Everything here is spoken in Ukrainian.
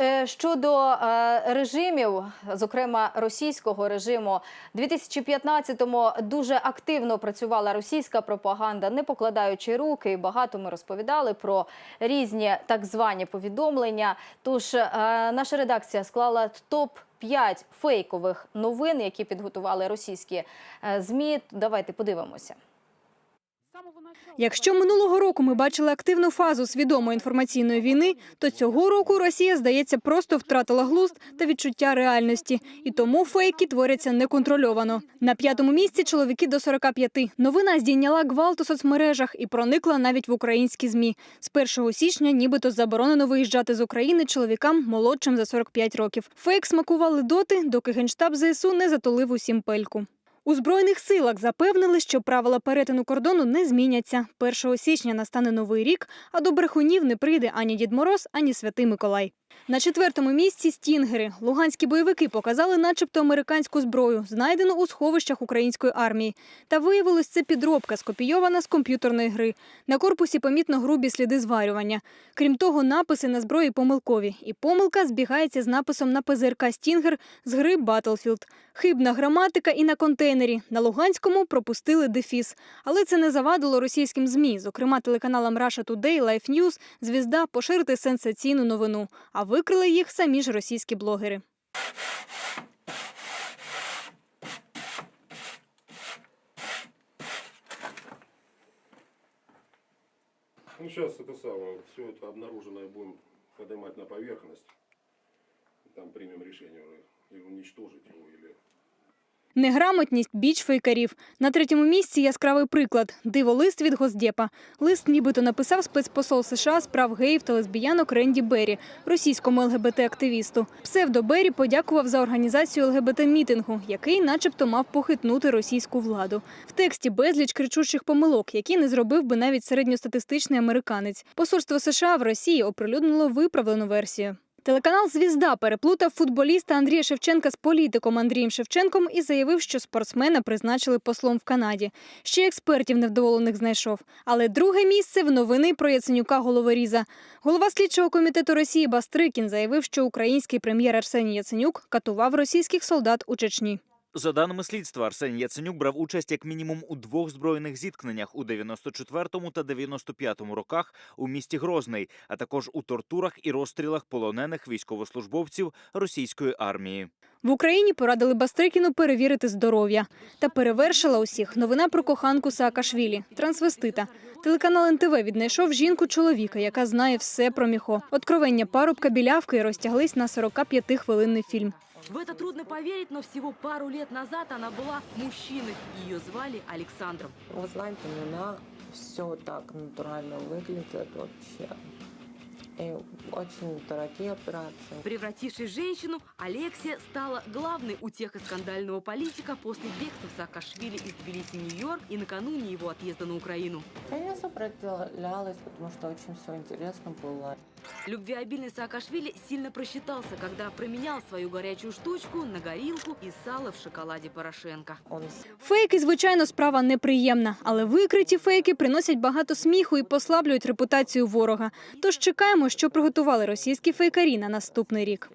е, щодо е, режимів, зокрема російського режиму, 2015-му дуже активно працювала російська пропаганда, не покладаючи руки. Багато ми розповідали про різні так звані повідомлення. Тож е, наша редакція склала топ. П'ять фейкових новин, які підготували російські змі. Давайте подивимося. Якщо минулого року ми бачили активну фазу свідомої інформаційної війни, то цього року Росія, здається, просто втратила глузд та відчуття реальності. І тому фейки творяться неконтрольовано. На п'ятому місці чоловіки до 45. Новина здійняла гвалт у соцмережах і проникла навіть в українські змі. З 1 січня нібито заборонено виїжджати з України чоловікам молодшим за 45 років. Фейк смакували доти, доки генштаб ЗСУ не затулив усім пельку. У збройних силах запевнили, що правила перетину кордону не зміняться. 1 січня настане новий рік, а до брехунів не прийде ані Дід Мороз, ані Святий Миколай. На четвертому місці стінгери. Луганські бойовики показали, начебто, американську зброю, знайдену у сховищах української армії. Та виявилось, це підробка, скопійована з комп'ютерної гри. На корпусі помітно грубі сліди зварювання. Крім того, написи на зброї помилкові. І помилка збігається з написом на ПЗРК Стінгер з гри Battlefield. Хибна граматика і на контейнері. На Луганському пропустили дефіс. Але це не завадило російським ЗМІ, зокрема телеканалам Russia Today, Life News, Звізда поширити сенсаційну новину. А викрили їх самі ж російські блогери. Ну, сейчас это самое, все это обнаруженное будем поднимать на поверхность. Там примем решение уже, уничтожить его, или Неграмотність біч фейкарів. На третьому місці яскравий приклад диволист від Госдепа. Лист нібито написав спецпосол США з прав геїв та лесбіянок Ренді Беррі, російському ЛГБТ-активісту. Псевдо Беррі подякував за організацію ЛГБТ-мітингу, який, начебто, мав похитнути російську владу. В тексті безліч кричучих помилок, які не зробив би навіть середньостатистичний американець. Посольство США в Росії оприлюднило виправлену версію. Телеканал Звізда переплутав футболіста Андрія Шевченка з політиком Андрієм Шевченком і заявив, що спортсмена призначили послом в Канаді. Ще експертів невдоволених знайшов. Але друге місце в новини про Яценюка головоріза. Голова слідчого комітету Росії Бастрикін заявив, що український прем'єр Арсеній Яценюк катував російських солдат у Чечні. За даними слідства, Арсеній Яценюк брав участь як мінімум у двох збройних зіткненнях у 94-му та 95-му роках у місті Грозний, а також у тортурах і розстрілах полонених військовослужбовців російської армії. В Україні порадили Бастрикіну перевірити здоров'я. Та перевершила усіх новина про коханку Саакашвілі – трансвестита. Телеканал НТВ віднайшов жінку чоловіка, яка знає все про міхо. Откровення парубка білявки розтяглись на 45-хвилинний фільм. В это трудно поверить, но всего пару лет назад она была мужчиной. Ее звали Александром. Вы знаете, у меня все так натурально выглядит вообще. И очень дорогие операции. Превратившись в женщину, Алексия стала главной утехой скандального политика после бегства Саакашвили из Тбилиси в Нью-Йорк и накануне его отъезда на Украину. Я не сопротивлялась, потому что очень все интересно было. Любвеобильный Саакашвили сильно просчитался, когда променял свою горячую штучку на горилку и сало в шоколаде Порошенко. Он Фейки, звичайно, справа неприємна, але викриті фейки приносять багато сміху і послаблюють репутацію ворога. Тож чекаємо, що приготували російські фейкарі на наступний рік.